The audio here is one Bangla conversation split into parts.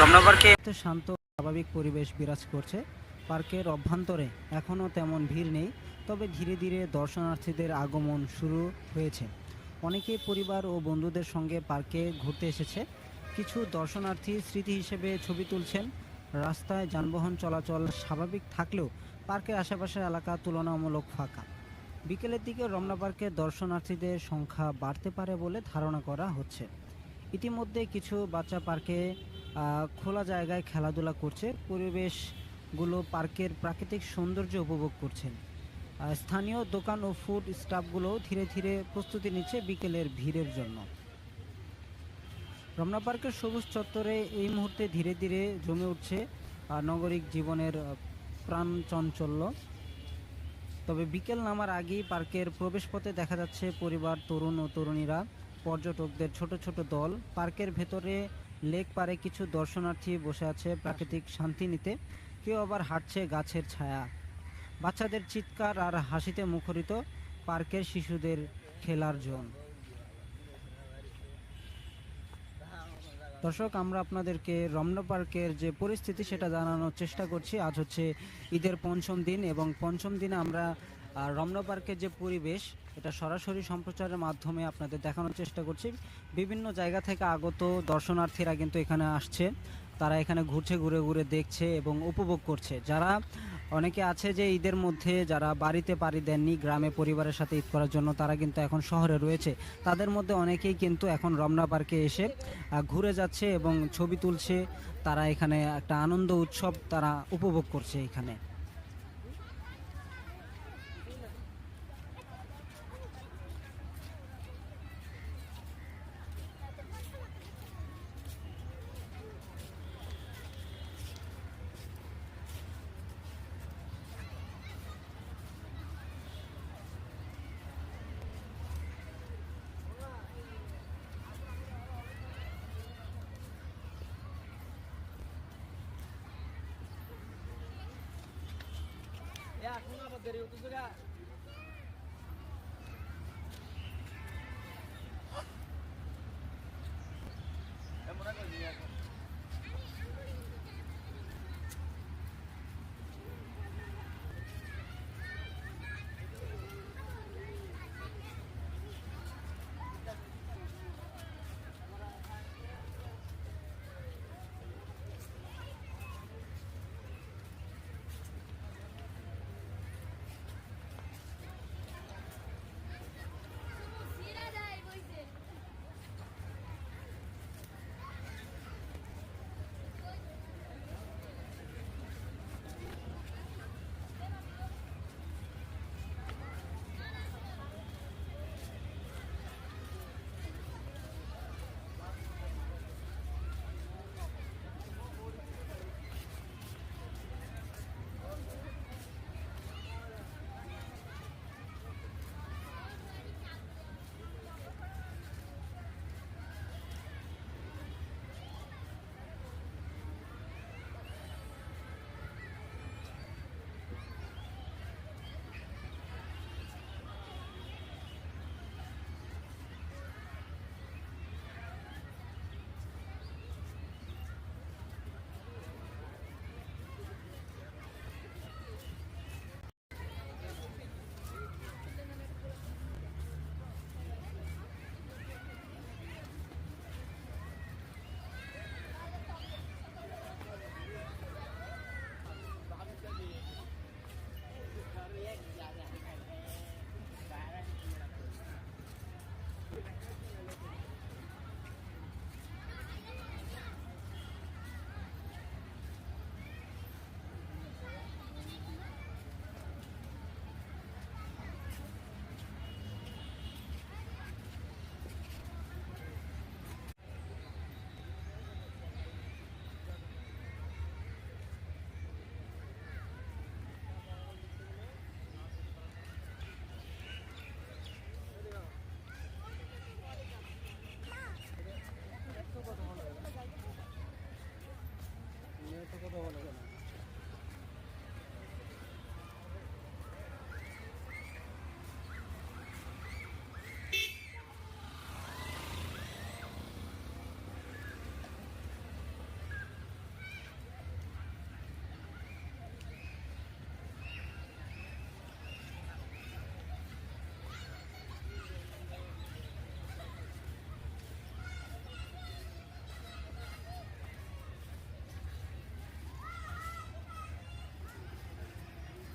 রমনা পার্কে শান্ত স্বাভাবিক পরিবেশ বিরাজ করছে। পার্কের অভ্যন্তরে এখনও তেমন ভিড় নেই, তবে ধীরে ধীরে দর্শনার্থীদের আগমন শুরু হয়েছে। অনেকেই পরিবার ও বন্ধুদের সঙ্গে পার্কে ঘুরতে এসেছে। কিছু দর্শনার্থী স্মৃতি হিসেবে ছবি তুলছেন। রাস্তায় যানবাহন চলাচল স্বাভাবিক থাকলেও পার্কের আশেপাশের এলাকা তুলনামূলক ফাঁকা। বিকেলের দিকে রমনা পার্কে দর্শনার্থীদের সংখ্যা বাড়তে পারে বলে ধারণা করা হচ্ছে। ইতিমধ্যে কিছু বাচ্চা পার্কে খোলা জায়গায় খেলাধুলা করছে। পরিবেশগুলো পার্কের প্রাকৃতিক সৌন্দর্য উপভোগ করছেন। স্থানীয় দোকান ও ফুড স্টাফগুলো ধীরে ধীরে প্রস্তুতি নিচ্ছে বিকেলের ভিড়ের জন্য। রমনা পার্কের সবুজ চত্বরে এই মুহূর্তে ধীরে ধীরে জমে উঠছে নগরিক জীবনের প্রাণ চঞ্চল্য। তবে বিকেল নামার আগেই পার্কের প্রবেশপথে দেখা যাচ্ছে পরিবার, তরুণ ও তরুণীরা। পর্যটকদের ছোট ছোট দল। পার্কের ভেতরে লেক পারে কিছু দর্শনার্থী বসে আছে প্রাকৃতিক শান্তি নিতে। কেউ আবার হাঁটছে গাছের ছায়া। বাচ্চাদের চিৎকার আর হাসিতে মুখরিত পার্কের শিশুদের খেলার জোন। দর্শক, আমরা আপনাদেরকে রমনা পার্কের যে পরিস্থিতি সেটা জানানোর চেষ্টা করছি। আজ হচ্ছে ঈদের পঞ্চম দিন এবং পঞ্চম দিনে আমরা রমনা পার্কের যে পরিবেশ এটা সরাসরি সম্প্রচারের মাধ্যমে আপনাদের দেখানোর চেষ্টা করছি। বিভিন্ন জায়গা থেকে আগত দর্শনার্থীরা কিন্তু এখানে আসছে। তারা এখানে ঘুরছে, ঘুরে ঘুরে দেখছে এবং উপভোগ করছে। যারা অনেকে আছে যে ঈদের মধ্যে যারা বাড়িতে পাড়ি দেননি, গ্রামে পরিবারের সাথে ঈদ করার জন্য তারা কিন্তু এখন শহরে রয়েছে। তাদের মধ্যে অনেকেই কিন্তু এখন রমনা পার্কে এসে ঘুরে যাচ্ছে এবং ছবি তুলছে। তারা এখানে একটা আনন্দ উৎসব তারা উপভোগ করছে এখানে। lugares.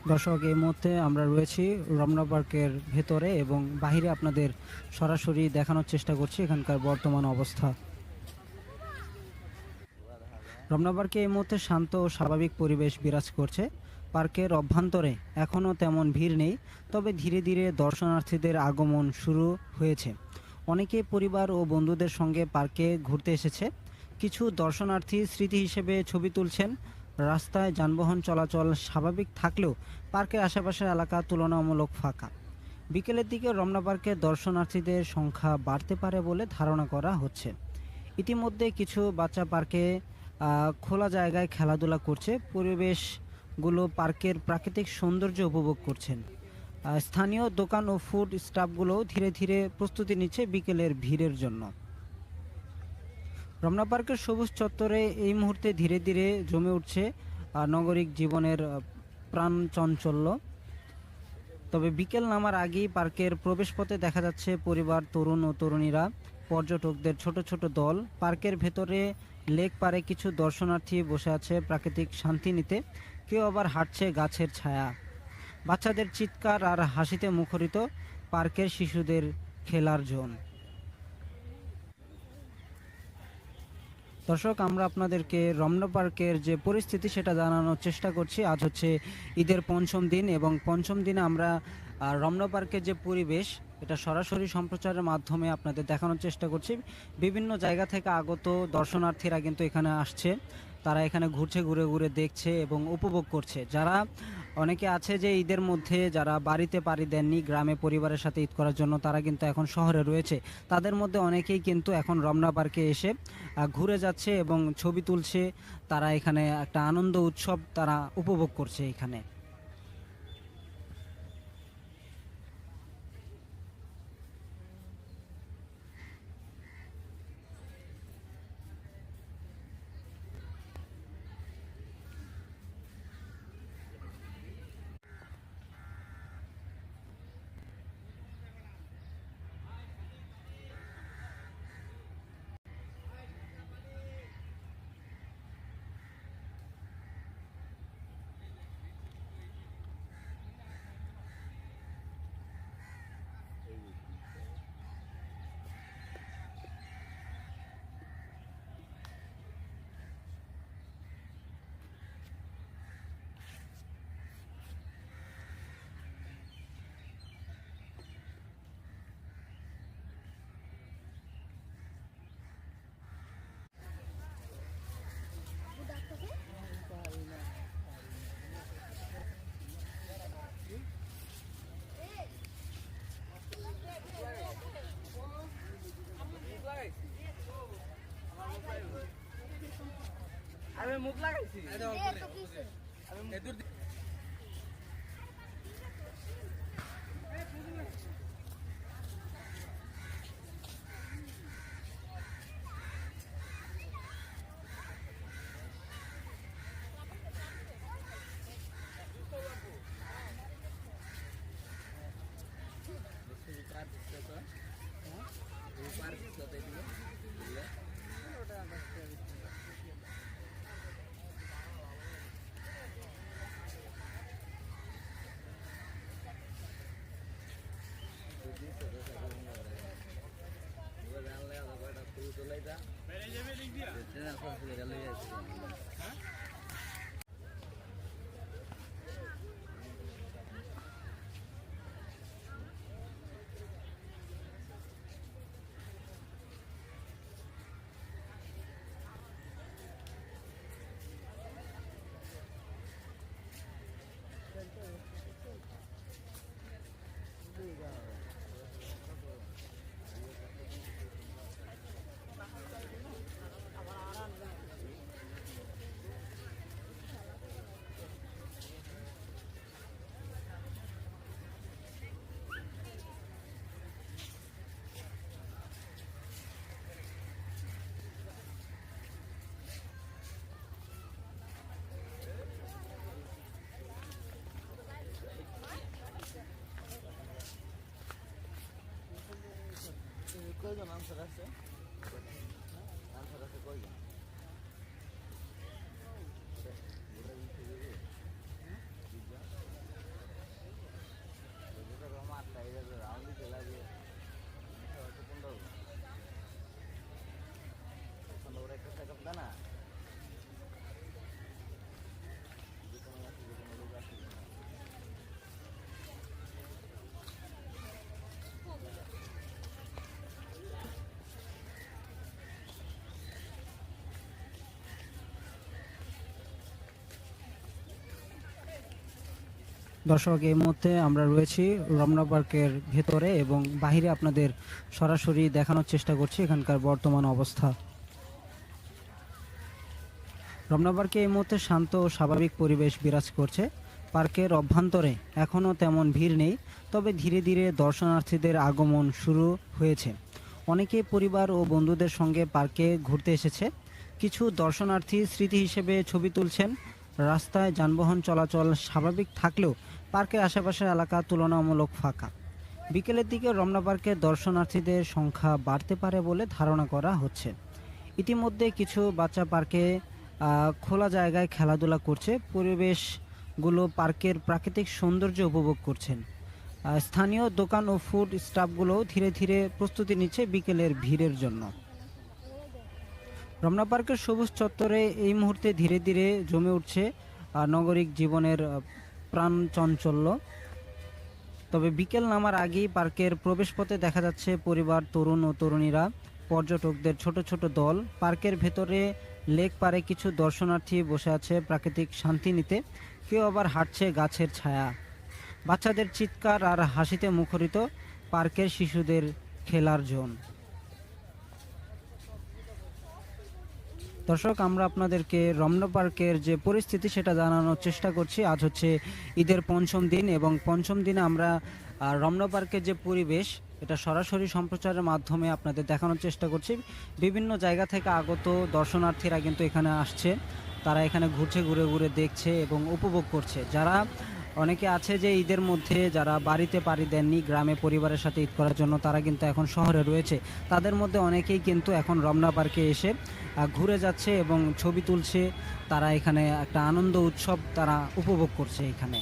দর্শক, এই মুহূর্তে আমরা রয়েছি রমনা পার্কের ভেতরে এবং বাহিরে আপনাদের সরাসরি দেখানোর চেষ্টা করছি এখানকার বর্তমান অবস্থা। রমনা পার্কে এই মুহূর্তে শান্ত ও স্বাভাবিক পরিবেশ বিরাজ করছে। পার্কের অভ্যন্তরে এখনও তেমন ভিড় নেই, তবে ধীরে ধীরে দর্শনার্থীদের আগমন শুরু হয়েছে। অনেকে পরিবার ও বন্ধুদের সঙ্গে পার্কে ঘুরতে এসেছে। কিছু দর্শনার্থী স্মৃতি হিসেবে ছবি তুলছেন। রাস্তায় যানবাহন চলাচল স্বাভাবিক থাকলেও পার্কের আশেপাশের এলাকা তুলনামূলক ফাঁকা। বিকেলের দিকে রমনা পার্কে দর্শনার্থীদের সংখ্যা বাড়তে পারে বলে ধারণা করা হচ্ছে। ইতিমধ্যে কিছু বাচ্চা পার্কে খোলা জায়গায় খেলাধুলা করছে। পরিবেশগুলো পার্কের প্রাকৃতিক সৌন্দর্য উপভোগ করছেন। স্থানীয় দোকান ও ফুড স্টাফগুলো ধীরে ধীরে প্রস্তুতি নিচ্ছে বিকেলের ভিড়ের জন্য। রমনা পার্কের সবুজ চত্বরে এই মুহূর্তে ধীরে ধীরে জমে উঠছে নগরিক জীবনের প্রাণ চঞ্চল্য। তবে বিকেল নামার আগেই পার্কের প্রবেশপথে দেখা যাচ্ছে পরিবার, তরুণ ও তরুণীরা, পর্যটকদের ছোট ছোট দল। পার্কের ভেতরে লেক পারে কিছু দর্শনার্থী বসে আছে প্রাকৃতিক শান্তি নিতে। কেউ আবার হাঁটছে গাছের ছায়া। বাচ্চাদের চিৎকার আর হাসিতে মুখরিত পার্কের শিশুদের খেলার জোন। দর্শক, আমরা আপনাদেরকে রমনা পার্কের যে পরিস্থিতি সেটা জানানোর চেষ্টা করছি। আজ হচ্ছে ঈদের পঞ্চম দিন এবং পঞ্চম দিনে আমরা রমনা পার্কের যে পরিবেশ, এটা সরাসরি সম্প্রচারের মাধ্যমে আপনাদের দেখানোর চেষ্টা করছি। বিভিন্ন জায়গা থেকে আগত দর্শনার্থীরা কিন্তু এখানে আসছে। তারা এখানে ঘুরছে, ঘুরে ঘুরে দেখছে এবং উপভোগ করছে। যারা অনেকে আছে যে ঈদের মধ্যে যারা বাড়িতে পাড়ি দেননি, গ্রামে পরিবারের সাথে ঈদ করার জন্য তারা কিন্তু এখন শহরে রয়েছে। তাদের মধ্যে অনেকেই কিন্তু এখন রমনা পার্কে এসে ঘুরে যাচ্ছে এবং ছবি তুলছে। তারা এখানে একটা আনন্দ উৎসব তারা উপভোগ করছে এখানে। আমি মুখ লাগাইছি Koy da lan sırası. দর্শক, এই মুহূর্তে আমরা রয়েছি রমনা পার্কের ভেতরে এবং বাহিরে আপনাদের সরাসরি দেখানোর চেষ্টা করছি এখানকার বর্তমান অবস্থা। রমনা পার্কে এই মুহূর্তে শান্ত ও স্বাভাবিক পরিবেশ বিরাজ করছে। পার্কের অভ্যন্তরে এখনও তেমন ভিড় নেই, তবে ধীরে ধীরে দর্শনার্থীদের আগমন শুরু হয়েছে। অনেকে পরিবার ও বন্ধুদের সঙ্গে পার্কে ঘুরতে এসেছে। কিছু দর্শনার্থী স্মৃতি হিসেবে ছবি তুলছেন। রাস্তায় যানবাহন চলাচল স্বাভাবিক থাকলেও পার্কের আশেপাশের এলাকা তুলনামূলক ফাঁকা। বিকেলের দিকে রমনা পার্কে দর্শনার্থীদের সংখ্যা বাড়তে পারে বলে ধারণা করা হচ্ছে। ইতিমধ্যে কিছু বাচ্চা পার্কে খোলা জায়গায় খেলাধুলা করছে। পরিবেশগুলো পার্কের প্রাকৃতিক সৌন্দর্য উপভোগ করছেন। স্থানীয় দোকান ও ফুড স্টাফগুলো ধীরে ধীরে প্রস্তুতি নিচ্ছে বিকেলের ভিড়ের জন্য। রমনা পার্কের সবুজ চত্বরে এই মুহূর্তে ধীরে ধীরে জমে উঠছে নগরিক জীবনের প্রাণ চঞ্চল্য। তবে বিকেল নামার আগেই পার্কের প্রবেশপথে দেখা যাচ্ছে পরিবার, তরুণ ও তরুণীরা। পর্যটকদের ছোট ছোট দল। পার্কের ভেতরে লেক পারে কিছু দর্শনার্থী বসে আছে প্রাকৃতিক শান্তি নিতে। কেউ আবার হাঁটছে গাছের ছায়া। বাচ্চাদের চিৎকার আর হাসিতে মুখরিত পার্কের শিশুদের খেলার জোন। দর্শক, আমরা আপনাদেরকে রমনা পার্কের যে পরিস্থিতি সেটা জানানোর চেষ্টা করছি। আজ হচ্ছে ঈদের পঞ্চম দিন এবং পঞ্চম দিনে আমরা রমনা পার্কের যে পরিবেশ, এটা সরাসরি সম্প্রচারের মাধ্যমে আপনাদের দেখানোর চেষ্টা করছি। বিভিন্ন জায়গা থেকে আগত দর্শনার্থীরা কিন্তু এখানে আসছে। তারা এখানে ঘুরছে, ঘুরে ঘুরে দেখছে এবং উপভোগ করছে। যারা অনেকে আছে যে ঈদের মধ্যে যারা বাড়িতে পাড়ি দেননি, গ্রামে পরিবারের সাথে ঈদ করার জন্য তারা কিন্তু এখন শহরে রয়েছে। তাদের মধ্যে অনেকেই কিন্তু এখন রমনা পার্কে এসে ঘুরে যাচ্ছে এবং ছবি তুলছে। তারা এখানে একটা আনন্দ উৎসব তারা উপভোগ করছে এখানে।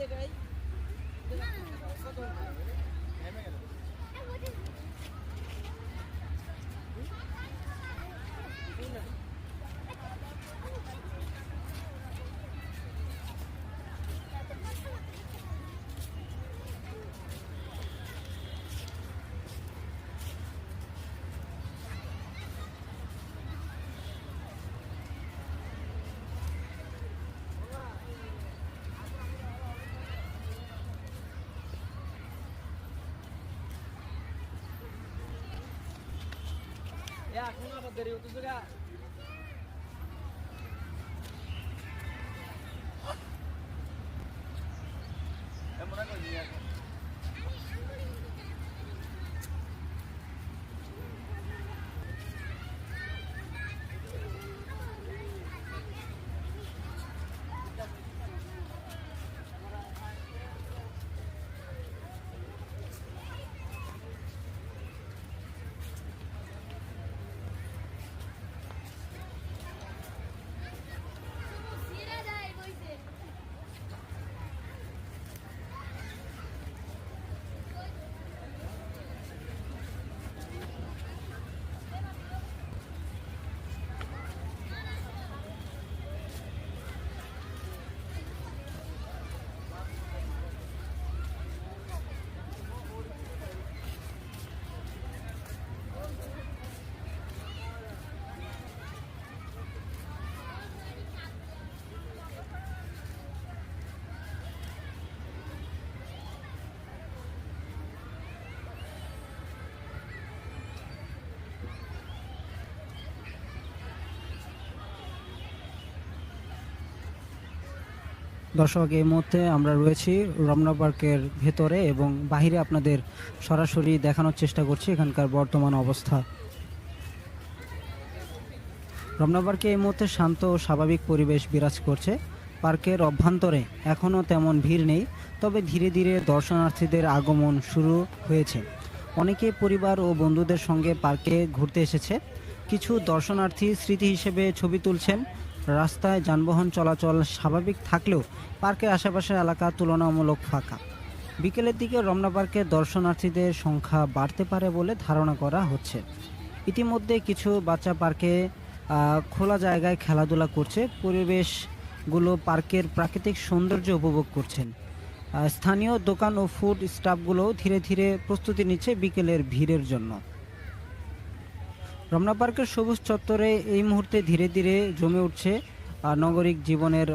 জায়গায়। Ya, aku nggak kegeri. দর্শক, এই মুহূর্তে আমরা রয়েছি রমনা পার্কের ভেতরে এবং বাহিরে আপনাদের সরাসরি দেখানোর চেষ্টা করছি এখানকার বর্তমান অবস্থা। রমনা পার্কে এই মুহূর্তে শান্ত ও স্বাভাবিক পরিবেশ বিরাজ করছে। পার্কের অভ্যন্তরে এখনও তেমন ভিড় নেই, তবে ধীরে ধীরে দর্শনার্থীদের আগমন শুরু হয়েছে। অনেকে পরিবার ও বন্ধুদের সঙ্গে পার্কে ঘুরতে এসেছে। কিছু দর্শনার্থী স্মৃতি হিসেবে ছবি তুলছেন। রাস্তায় যানবাহন চলাচল স্বাভাবিক থাকলেও পার্কের আশেপাশের এলাকা তুলনামূলক ফাঁকা। বিকেলের দিকে রমনা পার্কে দর্শনার্থীদের সংখ্যা বাড়তে পারে বলে ধারণা করা হচ্ছে। ইতিমধ্যে কিছু বাচ্চা পার্কে খোলা জায়গায় খেলাধুলা করছে। পরিবেশগুলো পার্কের প্রাকৃতিক সৌন্দর্য উপভোগ করছেন। স্থানীয় দোকান ও ফুড স্টাফগুলো ধীরে ধীরে প্রস্তুতি নিচ্ছে বিকেলের ভিড়ের জন্য। রমনা পার্কের সবুজ চত্বরে এই মুহূর্তে ধীরে ধীরে জমে উঠছে নগরিক জীবনের